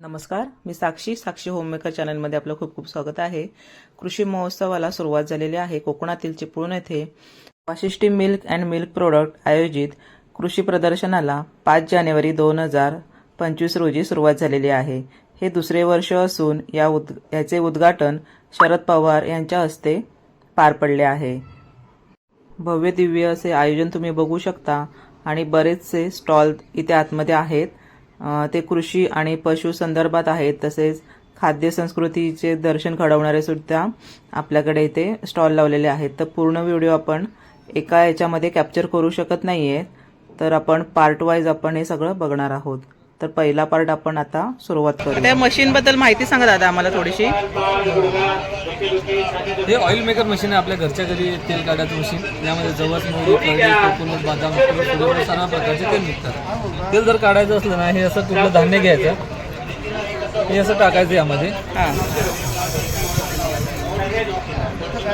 नमस्कार मी साक्षी साक्षी होममेकर चॅनलमध्ये आपलं खूप खूप स्वागत आहे. कृषी महोत्सवाला सुरुवात झालेली आहे कोकणातील चिपळूण येथे. Vashishthi milk and milk product आयोजित कृषी प्रदर्शनाला पाच जानेवारी दोन हजार पंचवीस रोजी सुरुवात झालेली आहे. हे दुसरे वर्ष असून या उद याचे उद्घाटन शरद पवार यांच्या हस्ते पार पडले आहे. भव्य दिव्य असे आयोजन तुम्ही बघू शकता आणि बरेचसे स्टॉल इथे आतमध्ये आहेत. ते कृषी आणि पशु संदर्भात आहेत. तसेच खाद्य संस्कृतीचे दर्शन घडवणारे सुद्धा आपल्याकडे इथे स्टॉल लावलेले आहेत. तर पूर्ण व्हिडिओ आपण एका याच्यामध्ये कॅप्चर करू शकत नाही आहे तर आपण पार्ट वाईज आपण हे सगळं बघणार आहोत. तर पहिला पार्ट आपण आता सुरुवात करू त्या मशीन बद्दल माहिती सांगा दादा आम्हाला थोडीशी. हे ऑइल मेकर मशीन आहे आपल्या घरच्या घरी तेल काढायचं मशीन यामध्ये जवस मोहरी करडी कोकोनट बदाम सर्व प्रकारचे तेल निघतात. तेल जर काढायचं असलं ना हे असं कुठलं धान्य घ्यायचं. हे असं टाकायचं यामध्ये. हां.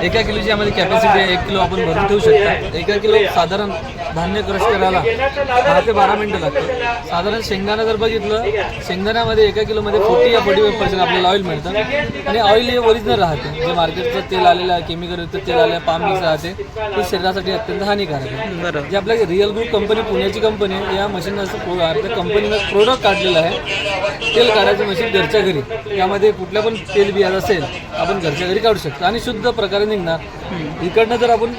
एका किलोची यामध्ये कॅपॅसिटी आहे एक किलो आपण भरून ठेवू शकता. एका किलो साधारण धान्य क्रश करायला दहा ते बारा मिनटं लागतात. साधारण शेंगदाणा जर बघितलं शेंगदाण्यामध्ये एका किलोमध्ये फोर्टी या फोर्टी पर्सेंट आपल्याला ऑइल मिळतं. आणि ऑइल हे ओरिजिनल राहते. जे मार्केटचं तेल आलेलं आहे केमिकल युक्त तेल आलेलं आहे पाम मिक्स राहते ते शरीरासाठी अत्यंत हानिकारक आहे. जे आपल्या रिअल ग्रुप कंपनी पुण्याची कंपनी आहे या मशीन त्या कंपनीनं प्रोडक्ट काढलेलं आहे. तेल काढायचं मशीन घरच्या घरी. यामध्ये कुठल्या पण तेल बियाज असेल आपण घरच्या घरी काढू शकतो. आणि शुद्ध प्रकारे निघणार. इकडनं जर आपण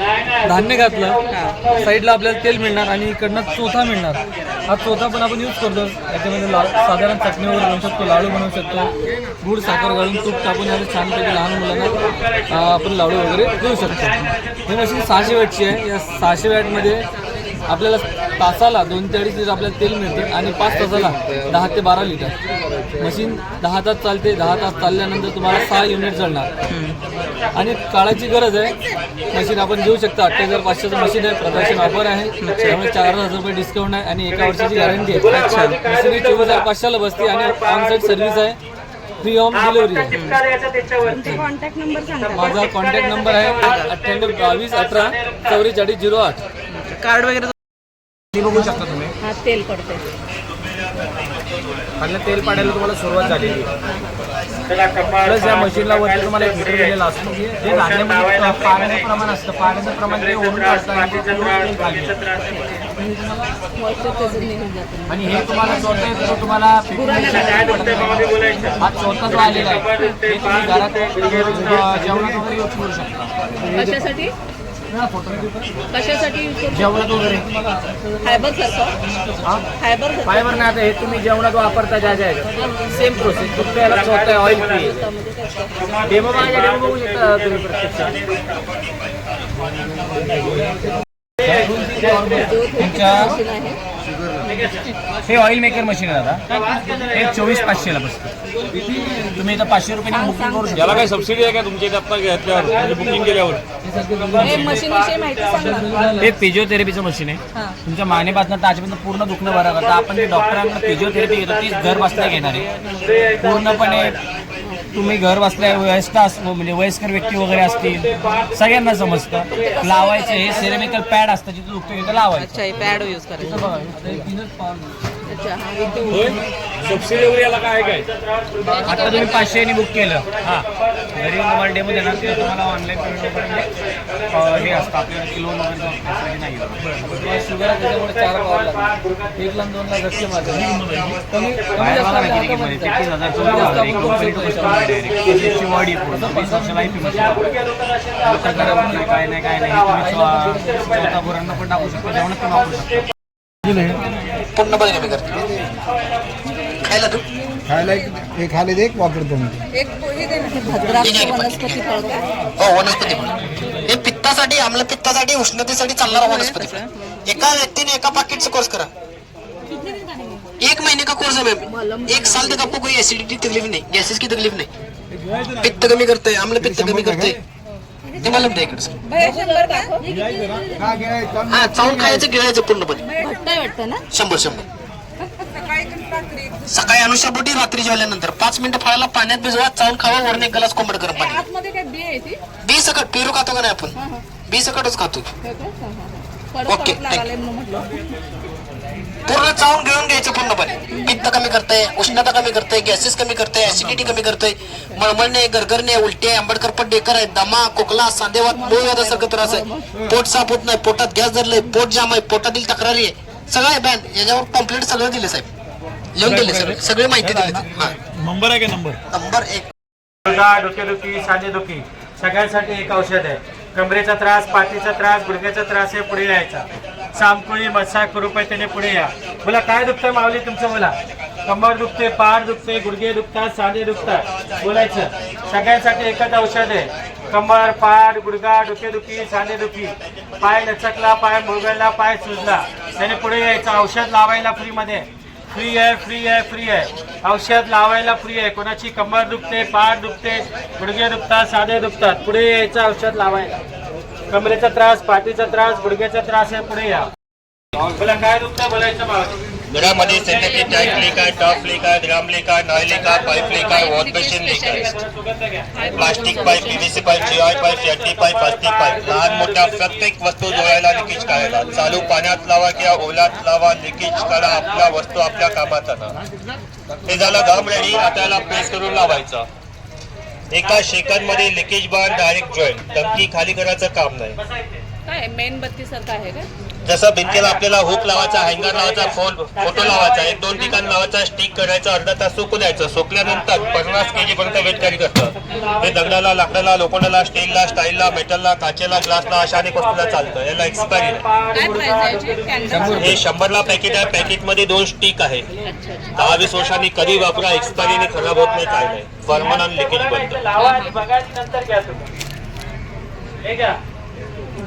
धान्य घातलं साईडला आपल्याला तेल मिळणार आणि इकडनं चोथा मिळणार. हा चोथा पण आपण यूज करतो याच्यामध्ये ला साधारण चटणी वगैरे बनवू शकतो लाडू बनवू शकतो. गुड साखर घालून तूप टाकून याला छानपैकी लहान मुलांना आपण लाडू वगैरे देऊ शकतो. ही मशीन सहाशे वॅटची आहे. या सहाशे वॅटमध्ये आपल्याला तासाला दोन ते अडीच लिटर आपल्याला तेल मिळते आणि पाच तासाला दहा ते बारा लिटर. मशीन दहा तास चालते दहा तास चालल्यानंतर तुम्हाला सहा युनिट जळणार. आणि काळाची गरज आहे. मशीन आपण घेऊ शकता. अठ्ठावीस हजार पाचशेचं मशीन आहे प्रदर्शन ऑफर आहे. त्यामुळे चार हजार रुपये डिस्काउंट आहे आणि एका वर्षाची गॅरंटी आहे. मशीन ही चोवीस हजार पाचशेला बसते आणि ऑनसाईट सर्व्हिस आहे. फ्री होम डिलिव्हरी आहे माझा कॉन्टॅक्ट नंबर आहे अठ्ठ्याण्णव बावीस अठरा चौवेचाळीस झिरो आठ. कार्ड वगैरे बघू शकता तुम्ही हा तेल पडते खाल्लं तेल पाडायला तुम्हाला सुरुवात झालेली प्लस या मशीनला वरती तुम्हाला एक मीटर दिलेला असतो. हे धान्यामध्ये पाण्याचं प्रमाण असतं. पाण्याचं प्रमाण ते ओढून काढतं आणि हे तुम्हाला स्वतः येतो तो तुम्हाला. हा स्वतः जो आलेला आहे. ते तुम्ही घरात जेवणात वगैरे यूज करू शकता. कशासाठी? जेवणात वगैरे फायबर हा फायबर सारखं फायबर नाही आता हे तुम्ही जेवणात वापरता ज्या ज्या सेम प्रोसेस फक्त याला स्वतः ऑइल फ्री डेमो मागे डेमो बघू शकता तुम्ही प्रत्यक्षात तुमच्या हे ऑइल मेकर मशीन आहे दादा हे चोवीस पाचशेला बसतं. तुम्ही इथं पाचशे रुपये बुकिंग करू शकता. याला काय सबसिडी आहे का तुमच्या इथे आता घेतल्यावर? म्हणजे बुकिंग केल्यावर? हे हे फिजिओथेरपीचं मशीन आहे. हा. तुमच्या मानेपासून टाचपर्यंत पूर्ण दुखणं बरं करतं. आपण जे डॉक्टरांना फिजिओथेरपी घेतो तीच घर बसल्या घेणार आहे. पूर्णपणे तुम्ही घर बसल्या वयस्क अस म्हणजे वयस्कर व्यक्ती वगैरे असतील सगळ्यांना समजतं. लावायचं हे सेरेमिकल पॅड असतं जिथं तिथं लावायचं. अच्छा हे पॅड यूज करायचं. सबसिडी वगैरे याला काय काय? आता तुम्ही पाचशेने बुक केलं. हां. घरी तुम्हाला डेमो देणार ते तुम्हाला ऑनलाईन पेमेंट वगैरे हे असतं आपल्याला किलो वगैरे नाही. शुगर त्याच्यामुळे चार पावर लागतात एक लाख दोन लाख रक्कम आहे कमी कमी बाहेर जास्त बघा ना आहे. किती किंमत आहे. तेहतीस हजार, हजार, एक. त्याची वाढ आहे पूर्ण. वीस म्हणजे काय नाही काय नाही. तुम्ही चौ- चौथा पोरांना पण टाकू शकता जेवणात पण वापरू शकता. खायला एक एक खाले दे एक वापरतो मी एक पोहे दे ना भद्राक्ष वनस्पती फळ हो वनस्पती हे पित्तासाठी आम्ल पित्तासाठी उष्णतेसाठी चालणारा वनस्पती फळ. एका व्यक्तीने एका पाकिटचा कोर्स करा. एक महीने का कोर्स है मैम एक साल तक आपको कोई एसिडिटी तकलीफ नहीं गैसेस की तकलीफ नहीं पित्त कमी करते हैं अम्ल पित्त कमी करते ते मला द्या इकडे सर हा चावून खायचं गिळायचं पूर्णपणे. वाटतं ना? शंभर शंभर. सकाळी अनुशापोटी रात्री जेवल्यानंतर. पाच मिनिटं फळाला पाण्यात भिजवा चावून खावा वरून एक ग्लास कोंबड गरम पाणी. आतमध्ये काय बी आहे ती? बी सकट पेरू खातो का नाही आपण? बी सकटच खातो. ओके, म्हटलं. पूर्ण चावून घेऊन घ्यायचं पूर्णपणे. पित्त कमी करतंय उष्णता कमी करतंय गॅसेस कमी करतंय ऍसिडिटी कमी करतंय. मळमळणे गरगरणे उलटे आंबेडकर डेकर आहे दमा खोकला सांधेवात मूळव्याधासारखं त्रास आहे. पोट साफ होत नाही पोटात गॅस धरलंय पोट जाम आहे पोटातील तक्रारी आहे. सगळं आहे बॅन. याच्यावर कम्प्लेंट सगळं दिले साहेब. लिहून दिले सगळे सगळी माहिती दिली हा. नंबर आहे का नंबर? नंबर एक. डोकेदुखी सांधेदुखी सगळ्यांसाठी एक औषध आहे. कमरेचा त्रास पाठीचा त्रास गुडघ्याचा त्रास आहे पुढे यायचा. सामकुळी मसा त्याने पुढे या. बोला काय दुखतंय माऊली तुमचं बोला. कंबर दुखते पाठ दुखते गुडघे दुखतात सांधे दुखतात. बोलायचं. सगळ्यांसाठी एकच औषध आहे. कंबर पाठ गुडघा डोकेदुखी सांधेदुखी पाय लचकला पाय मुरगळला पाय सुजला. त्याने पुढे यायचं. औषध लावायला फ्रीमध्ये. फ्री आहे फ्री आहे फ्री आहे. औषध लावायला फ्री आहे. कोणाची कंबर दुखते पाठ दुखते गुडघे दुखतात साधे दुखतात. पुढे यायचं औषध लावायला. कमरेचा त्रास पाठीचा त्रास गुडघ्याचा त्रास आहे पुढे या. बोला काय दुखतं बोलायचं मला. घरामध्ये सिंथेटिक टॅग लीक आहे टॉप लीक आहे ग्राम लीक आहे नॉय लीक आहे पाईप लीक आहे वॉश बेसिन लीक आहे. Plastic pipe PVC pipe GI pipe eighty pipe plastic pipe लहान मोठ्या प्रत्येक वस्तू जोडायला लिकेज करायला. चालू पाण्यात लावा किंवा ओलात लावा लिकेज करा. आपल्या वस्तू आपल्या कामात आणा हे झालं गम रेडी आता याला प्रेस करून लावायचं. एका शेकांमध्ये लिकेज बार डायरेक्ट जॉईंट टंकी खाली करायचं काम नाही. काय मेणबत्ती सारखं आहे का जसं भिंतीला आपल्याला हुक लावायचा हँगर लावायचा फोन फोटो लावायचा एक दोन ठिकाण लावायचा स्टिक करायचा अर्धा तास सुकू द्यायचं. सुकल्यानंतर पन्नास के जी पर्यंत वेट कॅरी करतं हे दगडाला लाकडाला लोखंडाला स्टीलला स्टाईलला मेटलला काचेला ग्लासला अशा अनेक वस्तूला चालतं. याला एक्सपायरी हे शंभरला पॅकेट आहे. पॅकेटमध्ये दोन स्टिक आहे. दहा वीस वर्षांनी कधी वापरा एक्सपायरीने खराब होत नाही काय नाही. परमनंट लिकेज बंद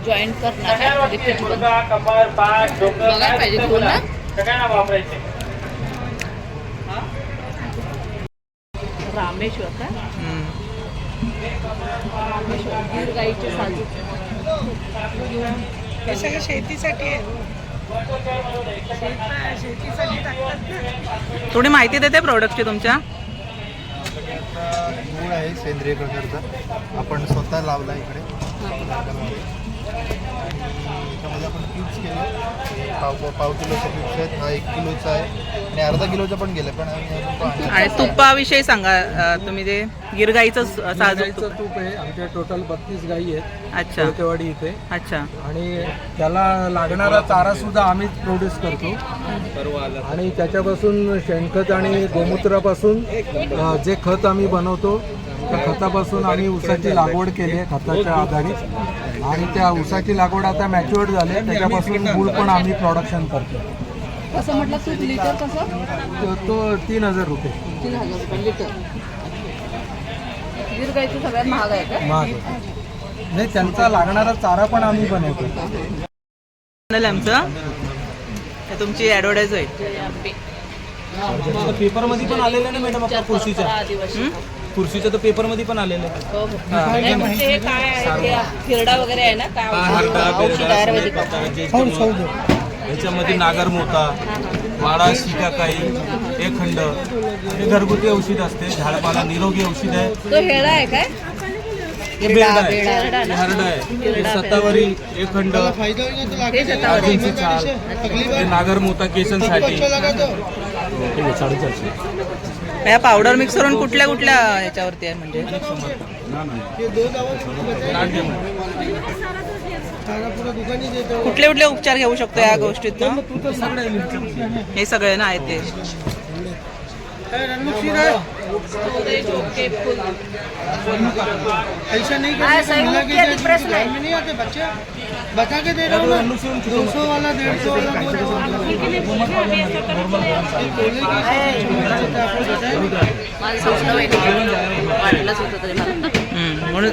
जॉईंट करणार बघायला पाहिजे. ना. रामेश्वर का? रामेश्वर गीर गाईचे साजू थोडी माहिती देते प्रोडक्टची तुमच्या. मूळ आहे सेंद्रिय प्रकारचा आपण स्वतः लावला इकडे. आणि याच्यामध्ये आपण क्यूब्स केले. पाव पाव- किलोचे क्यूब्स आहेत. हा एक किलोचा आहे. आणि अर्धा किलोचा पण गेलं पण आम्ही अजून तो आणला आणि तुपाविषयी सांगा अं, तुम्ही ते गिरगाईचं साजूक गाईचं तूप तूप आहे. आमच्या टोटल बत्तीस गाई आहेत. अच्छा. कोळकेवाडी इथे. अच्छा. आणि त्याला लागणारा चारा सुद्धा आम्हीच प्रोड्यूस करतो. आणि त्याच्यापासून शेणखत आणि गोमूत्रापासून अ, जे खत आम्ही बनवतो त्या खतापासून आम्ही ऊसाची लागवड केली आहे खताच्या आधारित. आणि त्या ऊसाची लागवड आता मॅच्युअर्ड झाली आहे. त्याच्यापासून गुळ पण आम्ही प्रोडक्शन करतो. कसं म्हटलं तूप लिटर कसं? तो- तो तीन हजार रुपये. तीन हजार रुपये लिटर गीर गाईचं सगळ्यात महाग आहे का? महाग. नाही त्यांचा लागणारा चारा पण आम्ही बनवतो. आमचं. हे तुमची ॲडव्हर्टाईज होईल पेपरमध्ये पण आलेलं ना मॅडम आपल्या खुर्शीच्या खुर्शीच्या तर पेपरमध्ये पण आलेलं आहे हो, हो. नाही, म्हणजे हे काय आहे ते खिरडा वगैरे आहे ना काय औषध आयुर्वेदिक याच्यामध्ये नागरमोता वाडा शिकाकाई खंड हे घरगुती औषध असते झाडपाला निरोगी औषध आहे तो हेळा आहे काय हे बेरडा आहे हेरडा हे ना हरडा आहे हे सत्तावरी एक खंड ते हे नागरमोता केसांसाठी या पावडर मिक्स करून कुठल्या कुठल्या ह्याच्यावरती आहे म्हणजे? कुठले कुठले उपचार घेऊ शकतो या गोष्टीत हे सगळे ना आहे. ते ऐसा नहीं बता के दे रहा हूँ दो सौ वाला डेढ़ सौ वाला मला म्हणून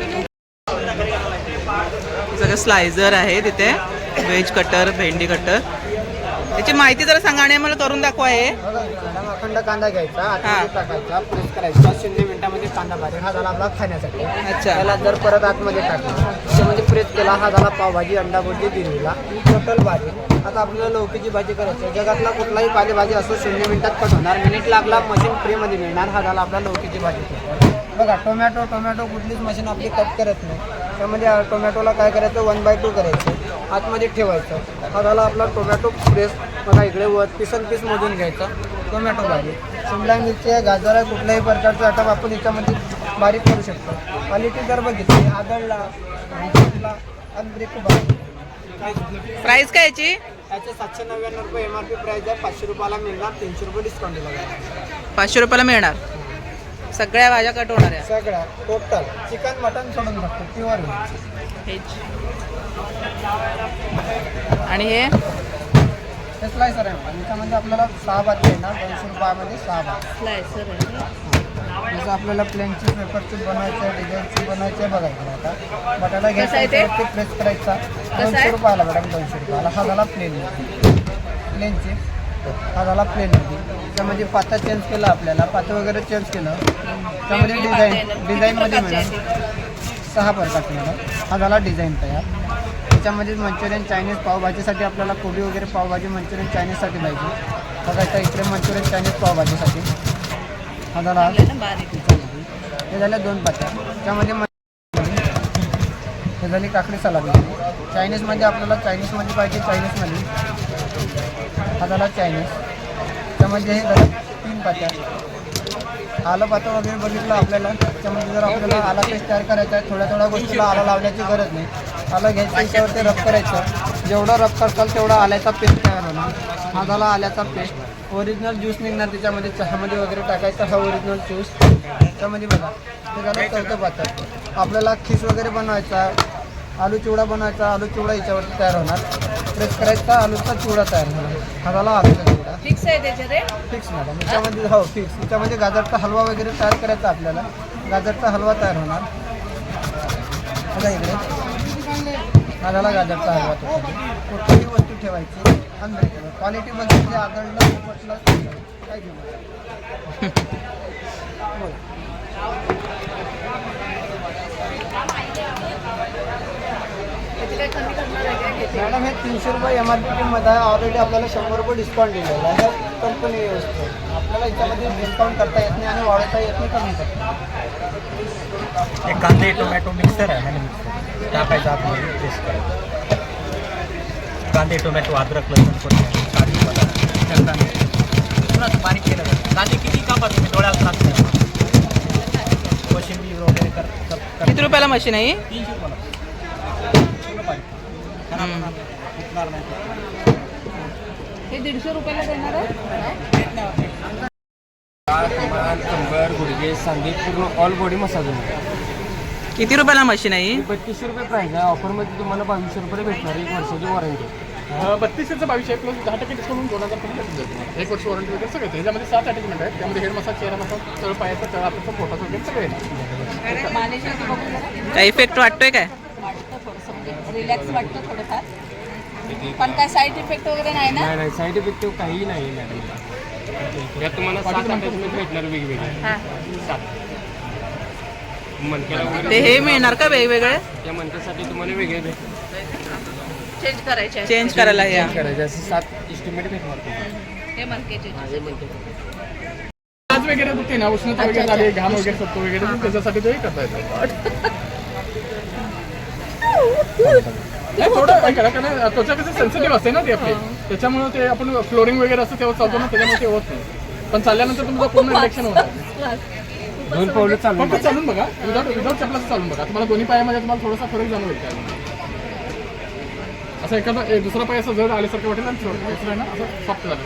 सगळं स्लायझर आहे तिथे व्हेज कटर भेंडी कटर त्याची माहिती जरा सांगा आणि आम्हाला करून दाखवा हे. अखंड कांदा घ्यायचा हा. टाकायचा प्रेस करायचा. शून्य मिनिटामध्ये कांदा भाजी हा झाला आपला खाण्यासाठी. अच्छा. त्याला जर परत आतमध्ये टाकला त्याच्यामध्ये प्रेस केला हा झाला पावभाजी अंडा भुर्जी ही टोटल भाजी. आता आपल्याला लौकीची भाजी करायची जगातला कुठलाही पालेभाजी असो शून्य मिनिटात कट होणार. मिनिट लागला मशीन फ्रीमध्ये मिळणार. हा झाला आपला लौकीची भाजी. बघा टोमॅटो टोमॅटो कुठलीच मशीन आपली कट करत नाही. त्यामध्ये टोमॅटोला काय करायचं? वन बाय टू करायचं. आतमध्ये ठेवायचं. हा झाला आपला टोमॅटो प्रेस बघा इकडे वर पिसन पीस मधून घ्यायचं. टोमॅटो भाजी. शिमला मिरची आहे गाजर आहे कुठल्याही प्रकारचं आटा आपण याच्यामध्ये बारीक करू शकतो. क्वालिटी जर बघितली आदळला प्राइस काय याची? याचे सातशे नव्याण्णव रुपये एम आर पी प्राईस आहे. पाचशे रुपयाला मिळणार तीनशे रुपये डिस्काउंट दिला पाचशे रुपयाला मिळणार. सगळ्या भाज्या कट होणार आहे सगळ्या टोटल चिकन मटन सोडून फक्त प्युअर आणि हे? स्लायसर आहे. याच्यामध्ये आपल्याला सहा भात येणार. दोनशे रुपयामध्ये सहा भात स्लायसर आहे जसं आपल्याला प्लेनची पेपरची बनायचं डिझाईनची बनायचं बघायचं आता. बटाटा आहे ते? घ्यायचा प्रेस करायचा? दोनशे रुपयाला मॅडम दोनशे रुपयाला. हा झाला प्लेन प्लेनची हा झाला प्लेनमध्ये त्यामध्ये पाता चेंज केला आपल्याला. पातं वगैरे चेंज केलं. त्यामध्ये डिझाईन डिझाईनमध्ये मिळेल. सहा प्रकारचे मॅडम हा झाला डिझाईन तयार. त्याच्यामध्ये मंचुरियन चायनीज पावभाजीसाठी आपल्याला कोबी वगैरे पावभाजी मंचुरियन चायनीजसाठी पाहिजे. बघायचं इकडे मंचुरियन चायनीज पावभाजीसाठी. हा हे झाले दोन पात्या. त्यामध्ये हे झाली काकडी सलाद. चायनीजमध्ये आपल्याला चायनीजमध्ये पाहिजे चायनीजमध्ये. हा झाला चायनीज. त्यामध्ये हे झालं तीन पात्या. आलं पातं वगैरे बघितलं आपल्याला. त्यामध्ये जर आपल्याला आला पेस्ट तयार करायचा आहे थोड्या थोड्या गोष्टीला आला लावण्याची गरज नाही. आलं घ्यायचं याच्यावरती रब करायचं. जेवढं रब करताल तेवढा आल्याचा पेस्ट हा झाला आल्याचा पेस्ट ओरिजिनल ज्यूस निघणार त्याच्यामध्ये चहामध्ये वगैरे टाकायचा हा ओरिजिनल ज्यूस त्यामध्ये बघा झालं चौथं पात्र आपल्याला खीस वगैरे बनवायचा आलू चिवडा बनवायचा आलू चिवडा याच्यावरती तयार होणार. प्रेस करायचा आलूचा चिवडा तयार होणार. हा झाला आलूचा चिवडा. फिक्स आहे त्याचे फिक्स मॅडम याच्यामध्ये हो फिक्स याच्यामध्ये गाजरचा हलवा वगैरे तयार करायचा आपल्याला. गाजरचा हलवा तयार होणार. बघा इकडे. हा झाला गाजरचा हलवा. कुठलीही वस्तू ठेवायची. क्वालिटी क्वालिटी जे आदळलं म्हटलं काय घेऊ? मॅडम हे तीनशे रुपये एम आर पी टीमध्ये आहे. ऑलरेडी आपल्याला शंभर रुपये डिस्काउंट दिलेला आहे. कंपनी व्यवस्थित आपल्याला याच्यामध्ये डिस्काउंट करता येत नाही आणि वाढवता येत नाही कमी करता कांदे टोमॅटो मिक्सर आहे मिक्सर टाकायचं आतमध्ये टेस्ट करायचं. कांदे टोमॅटो अद्रक लसूण कोथिंबीर पुन्हा बारीक केलं जातं. कांदे किती कापा तुम्ही डोळ्याला त्रास नाही कोशिंबीर वगैरे कर कर- कर- किती रुपयाला मशीन आहे ही? तीनशे रुपयाला. नाही हे दीडशे रुपयाला देणार आहे? कंबर गुडघे सांधे पूर्ण ऑल बॉडी मसाज किती रुपयाला मशीन आहे ही? बत्तीसशे रुपये प्राईस आहे. ऑफरमध्ये तुम्हाला बावीसशे रुपये भेटणार एक वर्षाची वॉरंटी बत्तीसशेचं बावीसशे प्लस दहा टक्के डिस्काउंट दोन हजार पर्यंत भेटून जाईल एक वर्ष वॉरंटी वगैरे सगळं ह्याच्यामध्ये सात अटॅचमेंट आहेत. त्यामध्ये हेड मसाज चेहरा मसाज तळ पायाचा तळ आपल्याचा पोटाचा वगैरे सगळे काय इफेक्ट वाटतोय काय? वाटतं थोडंसं. म्हणजे रिलॅक्स वाटतं थोडंफार. पण काय साईड इफेक्ट वगैरे नाही ना? नाही नाही. साईड इफेक्ट काहीही नाही मॅडम यात तुम्हाला सात अटॅचमेंट भेटणार वेगवेगळे. हां. सात. ते हे मिळणार का वेगवेगळे? त्या मणक्यासाठी तुम्हाला वेगळे भेटणार चेंज करायचे आहे. चेंज करायला या. करायचे असे सात इस्टिमेट भेटणार तुम्हाला. हे मनकेचे हे मणके आज वगैरे दुखते ना उष्णता वगैरे झाली घाम वगैरे सत्तो वगैरे तर त्याच्यासाठी ते करता येतं. नाही, थोडं ऐका ना, कारण त्वचा कसं सेन्सिटिव्ह असते ना ती आपली. त्याच्यामुळे ते आपण फ्लोरिंग वगैरे असतं तेव्हा चालतो ना त्याच्यामुळे ते होत नाही. पण चालल्यानंतर तुमचं पूर्ण इलेक्शन होणार. दोन पावलं चालू फक्त चालून बघा. विदाउट विदाउट चपलाचं चालून बघा. तुम्हाला दोन्ही पायामध्ये तुम्हाला थोडासा फरक जाणवेल त्यामध्ये. असं एखादा एक दुसरा पाय असं जड आल्यासारखं वाटेल आणि दुसरं आहे ना असं सॉफ्ट झालं.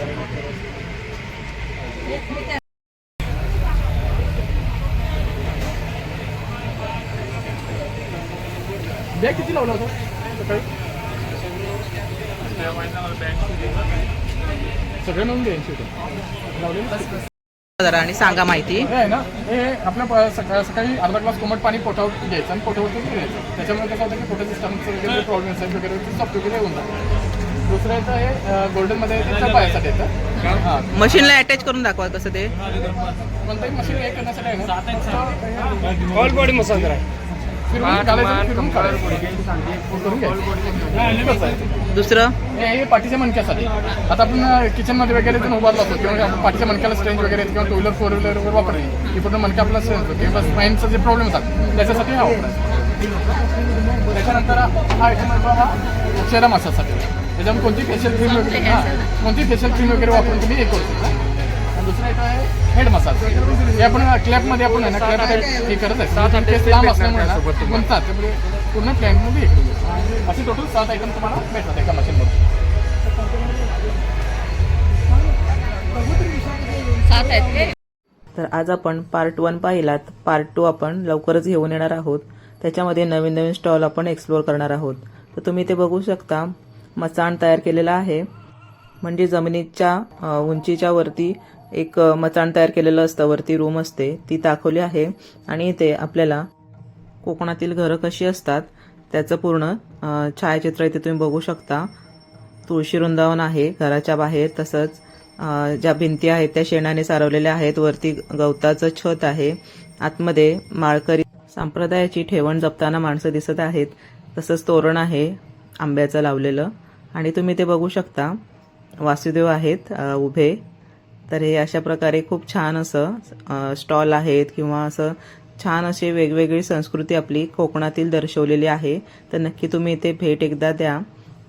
बॅग किती लावला होता? सकाळी? सगळे मिळून द्यायचे होते. लावले ना? जरा आणि सांगा माहिती. हे आहे ना हे आपल्या प- सकाळ सकाळी अर्धा ग्लास कोमट पाणी पोटावर घ्यायचं आणि पोटावरती घ्यायचं. त्याच्यामुळे कसं होतं की पोटाचे स्टमचं वगैरे प्रॉब्लेम्स आहेत वगैरे ते सॉफ्ट वगैरे होऊन जातं. दुसरं येतं हे गोल्डनमध्ये येतं पायासाठी येतं. हां. मशीनला अटॅच करून दाखवा कसं ते? कोणताही मशीन हे करण्यासाठी आहे ना ऑल बॉडी मसाज आहे दुसरं? हे पाठीच्या मणक्यासाठी. आता आपण किचनमध्ये वगैरे जर उभारला होतो किंवा आपण पाठीच्या मणक्याला स्ट्रेंज वगैरे किंवा टू व्हीलर फोर व्हीलर वगैरे वापरली की पूर्ण मणक्या आपला स्ट्रेंज होतो. किंवा स्पाईनचं जे प्रॉब्लेम होतात त्याच्यासाठी हा वापरायचा त्याच्यानंतर हा याच्यानंतर चेहरा मसाजसाठी त्याच्यामध्ये कोणती फेशियल क्रीम वगैरे हां कोणती फेशियल क्रीम वगैरे वापरून तुम्ही हे करू शकता. आणि दुसरं येतं आहे हेड मसाज हे आपण क्लॅपमध्ये आपण आहे ना क्लॅप हे करत आहे. केस लांब असल्यामुळे ना म्हणतात त्यामुळे पूर्ण क्लॅपमध्ये हे असे टोटल सात आयटम तुम्हाला भेटतात एका मशीनमध्ये सात आहेत. तर आज आपण पार्ट वन पाहिलात. पार्ट टू आपण लवकरच घेऊन येणार आहोत. त्याच्यामध्ये नवीन नवीन स्टॉल आपण एक्सप्लोअर करणार आहोत. तर तुम्ही ते बघू शकता. मचाण तयार केलेला आहे. म्हणजे जमिनीच्या उंचीच्या वरती एक मचाण तयार केलेलं असतं. वरती रूम असते. ती दाखवली आहे. आणि इथे आपल्याला कोकणातील घरं कशी असतात त्याचं पूर्ण छायाचित्र इथे तुम्ही बघू शकता. तुळशी वृंदावन आहे घराच्या बाहेर. तसंच ज्या भिंती आहेत त्या शेणाने सारवलेल्या आहेत. वरती गवताचं छत आहे. आतमध्ये माळकरी संप्रदायाची ठेवण जपताना माणसं दिसत आहेत. तसंच तोरण आहे आंब्याचं लावलेलं. आणि तुम्ही ते बघू शकता. वासुदेव आहेत उभे. तर हे अशा प्रकारे खूप छान असं स्टॉल आहेत किंवा असं छान अशी वेगवेगळी संस्कृती आपली कोकणातील दर्शवलेली आहे. तर नक्की तुम्ही इथे भेट एकदा द्या.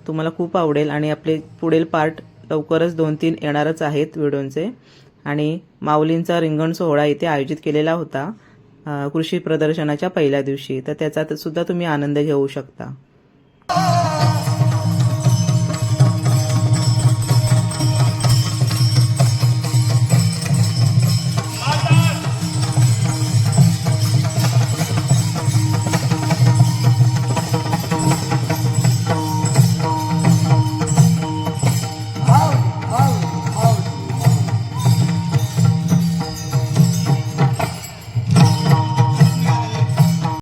तुम्हाला खूप आवडेल आणि आपले पुढील पार्ट लवकरच दोन तीन येणारच आहेत व्हिडिओचे. आणि माऊलींचा रिंगण सोहळा इथे आयोजित केलेला होता कृषी प्रदर्शनाच्या पहिल्या दिवशी. तर त्याचा सुद्धा तुम्ही आनंद घेऊ शकता.